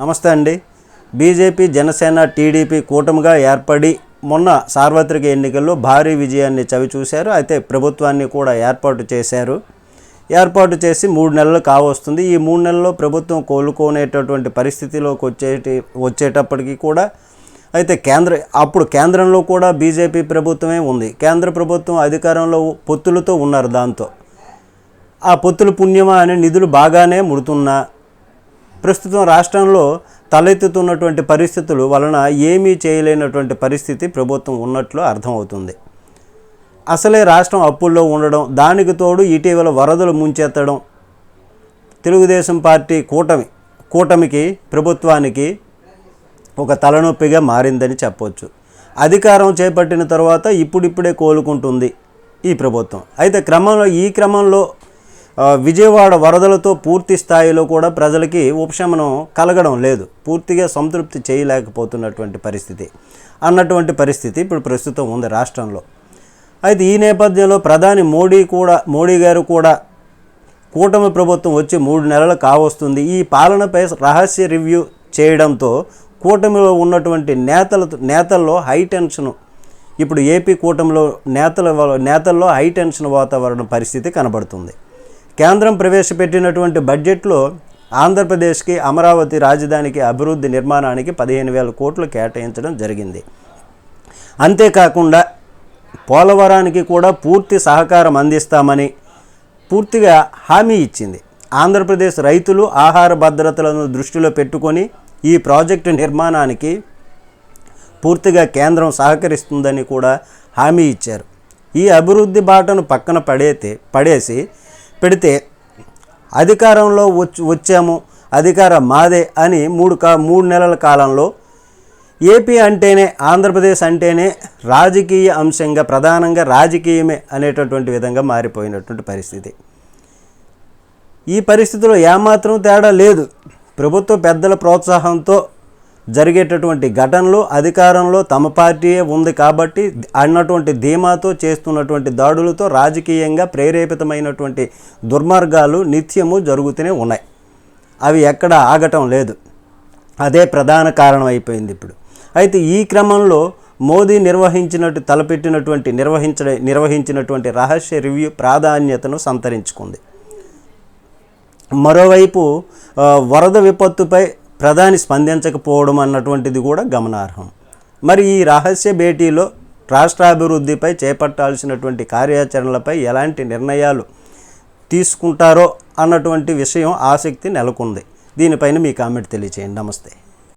నమస్తే అండి. BJP Janasena TDP కూటమిగా ఏర్పడి మొన్న సార్వత్రిక ఎన్నికల్లో భారీ విజయాన్ని చవిచూశారు అయితే ప్రభుత్వాన్ని కూడా ఏర్పాటు చేశారు. ఏర్పాటు చేసి మూడు నెలలు కావస్తుంది. ఈ మూడు నెలల్లో ప్రభుత్వం కోలుకోనేటటువంటి పరిస్థితిలోకి వచ్చేటి వచ్చేటప్పటికీ కూడా అయితే కేంద్ర అప్పుడు కేంద్రంలో కూడా బీజేపీ ప్రభుత్వమే ఉంది. కేంద్ర ప్రభుత్వం అధికారంలో పొత్తులతో ఉన్నారు దాంతో. ఆ పొత్తుల పుణ్యమా అనే నిధులు బాగానే ముడుతున్నా ప్రస్తుతం రాష్ట్రంలో తలెత్తుతున్నటువంటి పరిస్థితులు వలన ఏమీ చేయలేనటువంటి పరిస్థితి ప్రభుత్వం ఉన్నట్లు అర్థమవుతుంది. అసలే రాష్ట్రం అప్పుల్లో ఉండడం దానికి తోడు ఇటీవల వరదలు ముంచెత్తడం తెలుగుదేశం పార్టీ కూటమి కూటమికి ప్రభుత్వానికి ఒక తలనొప్పిగా మారిందని చెప్పొచ్చు. అధికారం చేపట్టిన తర్వాత ఇప్పుడిప్పుడే కోలుకుంటుంది ఈ ప్రభుత్వం. అయితే క్రమంలో ఈ క్రమంలో విజయవాడ వరదలతో పూర్తి స్థాయిలో కూడా ప్రజలకి ఉపశమనం కలగడం లేదు. పూర్తిగా సంతృప్తి చేయలేకపోతున్నటువంటి పరిస్థితి. అన్నటువంటి పరిస్థితి ఇప్పుడు ప్రస్తుతం ఉంది రాష్ట్రంలో. అయితే ఈ నేపథ్యంలో ప్రధాని మోడీ కూడా మోడీ గారు కూడా కూటమి ప్రభుత్వం వచ్చి మూడు నెలలు కావస్తుంది. ఈ పాలనపై రహస్య రివ్యూ చేయడంతో కూటమిలో ఉన్నటువంటి నేతల నేతల్లో హై టెన్షన్. ఇప్పుడు ఏపీ కూటమిలో నేతల నేతల్లో హై టెన్షన్ వాతావరణం పరిస్థితి కనబడుతుంది. కేంద్రం ప్రవేశపెట్టినటువంటి బడ్జెట్లో ఆంధ్రప్రదేశ్కి అమరావతి రాజధానికి అభివృద్ధి నిర్మాణానికి పదిహేను వేల కోట్లు కేటాయించడం జరిగింది. అంతేకాకుండా పోలవరానికి కూడా పూర్తి సహకారం అందిస్తామని పూర్తిగా హామీ ఇచ్చింది. ఆంధ్రప్రదేశ్ రైతులు ఆహార భద్రతలను దృష్టిలో పెట్టుకొని ఈ ప్రాజెక్టు నిర్మాణానికి పూర్తిగా కేంద్రం సహకరిస్తుందని కూడా హామీ ఇచ్చారు. ఈ అభివృద్ధి బాటను పక్కన పడేతే పడేసి పెడితే అధికారంలో వచ్చి వచ్చాము. అధికారం మాదే అని మూడు కా మూడు నెలల కాలంలో ఏపీ అంటేనే ఆంధ్రప్రదేశ్ అంటేనే రాజకీయ అంశంగా ప్రధానంగా రాజకీయమే అనేటటువంటి విధంగా మారిపోయినటువంటి పరిస్థితి. ఈ పరిస్థితిలో ఏమాత్రం తేడా లేదు. ప్రభుత్వ పెద్దల ప్రోత్సాహంతో జరిగేటటువంటి ఘటనలు అధికారంలో తమ పార్టీయే ఉంది కాబట్టి అన్నటువంటి ధీమాతో చేస్తున్నటువంటి దాడులతో రాజకీయంగా ప్రేరేపితమైనటువంటి దుర్మార్గాలు నిత్యము జరుగుతూనే ఉన్నాయి. అవి ఎక్కడ ఆగటం లేదు. అదే ప్రధాన కారణం అయిపోయింది ఇప్పుడు. అయితే ఈ క్రమంలో మోదీ నిర్వహించినట్టు తలపెట్టినటువంటి నిర్వహించ నిర్వహించినటువంటి రహస్య రివ్యూ ప్రాధాన్యతను సంతరించుకుంది. మరోవైపు వరద విపత్తుపై ప్రధాని స్పందించకపోవడం అన్నటువంటిది కూడా గమనార్హం. మరి ఈ రహస్య భేటీలో రాష్ట్రాభివృద్ధిపై చేపట్టాల్సినటువంటి కార్యాచరణలపై ఎలాంటి నిర్ణయాలు తీసుకుంటారో అన్నటువంటి విషయం ఆసక్తి నెలకొంది. దీనిపైన మీ కామెంట్ తెలియచేయండి. నమస్తే.